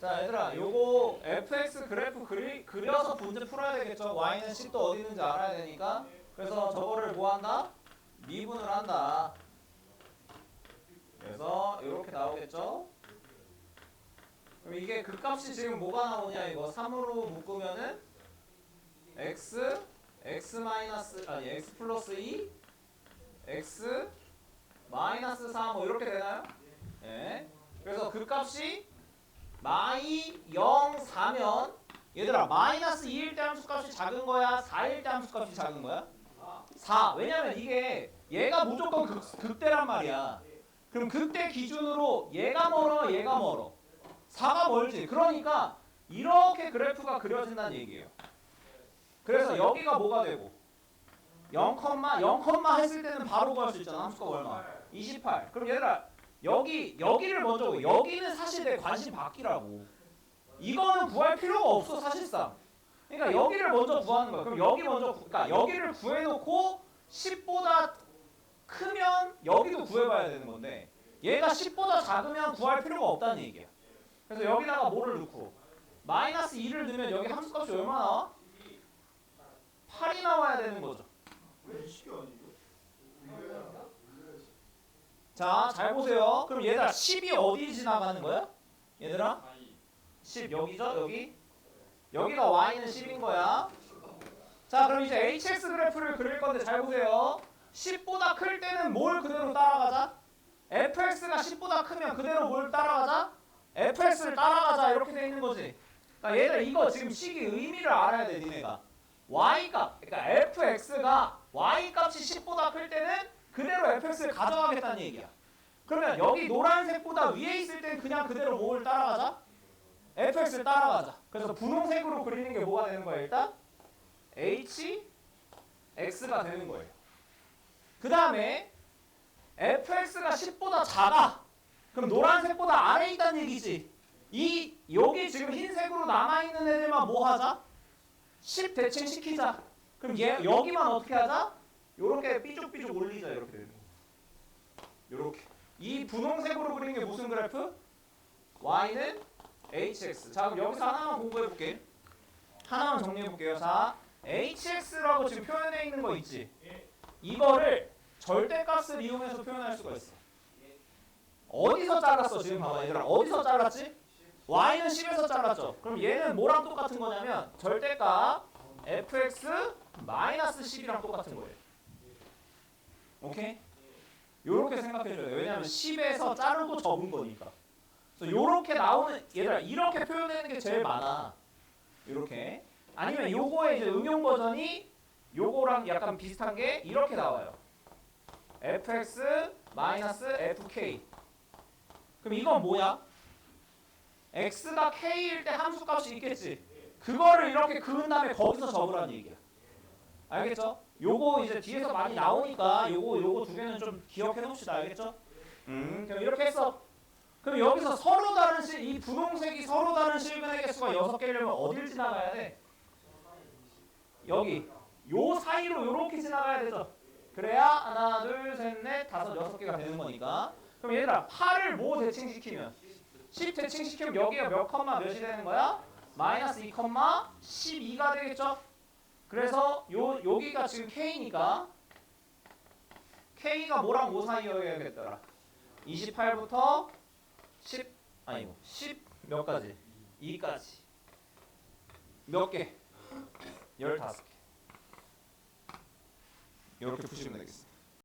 자 얘들아 요거 fx 그래프 그리, 그려서 문제 풀어야 되겠죠 y는 10도 어디 있는지 알아야 되니까 그래서 저거를 뭐 한다? 미분을 한다 그래서 이렇게 나오겠죠 그럼 이게 극값이 지금 뭐가 나오냐 이거 3으로 묶으면은 x x 마이너스 아니 x 플러스 2 x 마이너스 4뭐 이렇게 되나요? 예. 그래서 극값이 마이 0 4면 얘들아 마이너스 2일 때 함수값이 작은 거야? 4일 때 함수값이 작은 거야? 4 왜냐면 이게 얘가 무조건 극, 극대란 말이야. 그럼 극대 기준으로 얘가 멀어 얘가 멀어? 4가 멀지. 그러니까 이렇게 그래프가 그려진다는 얘기예요. 그래서 여기가 뭐가 되고? 0, 0, 했을 때는 바로 구할 수 있잖아. 함수값 얼마? 28 그럼 얘들아 여기 여기를 먼저 보. 여기는 사실 내 관심 받기라고. 이거는 구할 필요가 없어 사실상. 그러니까 여기를 먼저 구하는 거야. 그럼 여기 먼저 구, 그러니까 여기를 구해놓고 10보다 크면 여기도 구해봐야 되는 건데 얘가 10보다 작으면 구할 필요가 없다는 얘기야. 그래서 여기다가 뭐를 넣고 마이너스 2를 넣으면 여기 함수값이 얼마 나와? 8이 나와야 되는 거죠. 자, 잘 보세요. 그럼 얘들아 10이 어디 지나가는 거야? 얘들아 10 여기죠? 여기 여기가 y는 10인 거야. 자, 그럼 이제 hx 그래프를 그릴 건데 잘 보세요. 10보다 클 때는 뭘 그대로 따라가자? fx가 10보다 크면 그대로 뭘 따라가자? fx를 따라가자 이렇게 돼 있는 거지. 그러니까 얘들 이거 지금 식이 의미를 알아야 돼, 니네가. y 값, 그러니까 fx가 y 값이 10보다 클 때는 그대로 fx를 가져가겠다는 얘기야. 그러면 여기 노란색보다 위에 있을 땐 그냥 그대로 뭘 따라가자? fx를 따라가자. 그래서 분홍색으로 그리는 게 뭐가 되는 거야, 일단? h x가 되는 거예요. 그 다음에 fx가 10보다 작아. 그럼 노란색보다 아래에 있다는 얘기지. 이 여기 지금 흰색으로 남아 있는 애들만 뭐 하자? 10 대칭 시키자. 그럼 얘 여기만 어떻게 하자? 요렇게 삐죽삐죽 올리자 이렇게 되는. 요렇게. 이 분홍색으로 그린 게 무슨 그래프? y는 hx. 자, 그럼 여기서 하나만 공부해 볼게. 하나만 정리해 볼게요. 자, hx라고 지금 표현해 있는 거 있지? 이거를 절대값을 이용해서 표현할 수가 있어. 어디서 잘랐어? 지금 봐봐 얘들아. 어디서 잘랐지? y는 10에서 잘랐죠. 그럼 얘는 뭐랑 똑같은 거냐면 절대값 fx 마이너스 10이랑 똑같은 거예요. 오케이? 요렇게 생각해줘요. 왜냐면 10에서 자르고 접은 거니까. 그래서 요렇게 나오는 얘들아 이렇게 표현되는 게 제일 많아. 요렇게. 아니면 요거의 이제 응용 버전이 요거랑 약간 비슷한 게 이렇게 나와요. fx fk. 그럼 이건 뭐야? x가 k일 때 함수 값이 있겠지. 그거를 이렇게 그은 다음에 거기서 접으라는 얘기야. 알겠죠? 요거 이제 뒤에서 많이 나오니까 요거 요거 두 개는 좀 기억해 놓읍시다. 알겠죠? 음, 그럼 이렇게 했어. 그럼 여기서 서로 다른 실, 이 분홍색이 서로 다른 실근의 개수가 여섯 개려면 어딜 지나가야 돼? 여기. 요 사이로 요렇게 지나가야 되죠. 그래야 하나, 둘, 셋, 넷, 다섯, 여섯 개가 되는 거니까. 그럼 얘들아, 8을 뭐 대칭시키면? 10 대칭시키면 여기가 몇 컴마 몇이 되는 거야? 마이너스 2 컴마 12가 되겠죠? 그래서 요 여기가 지금 k니까 k가 뭐랑 뭐 사이여야겠더라. 28부터 10 아니고 10몇 가지? 2까지. 몇 개? 15개. 이렇게 푸시면 되겠습니다.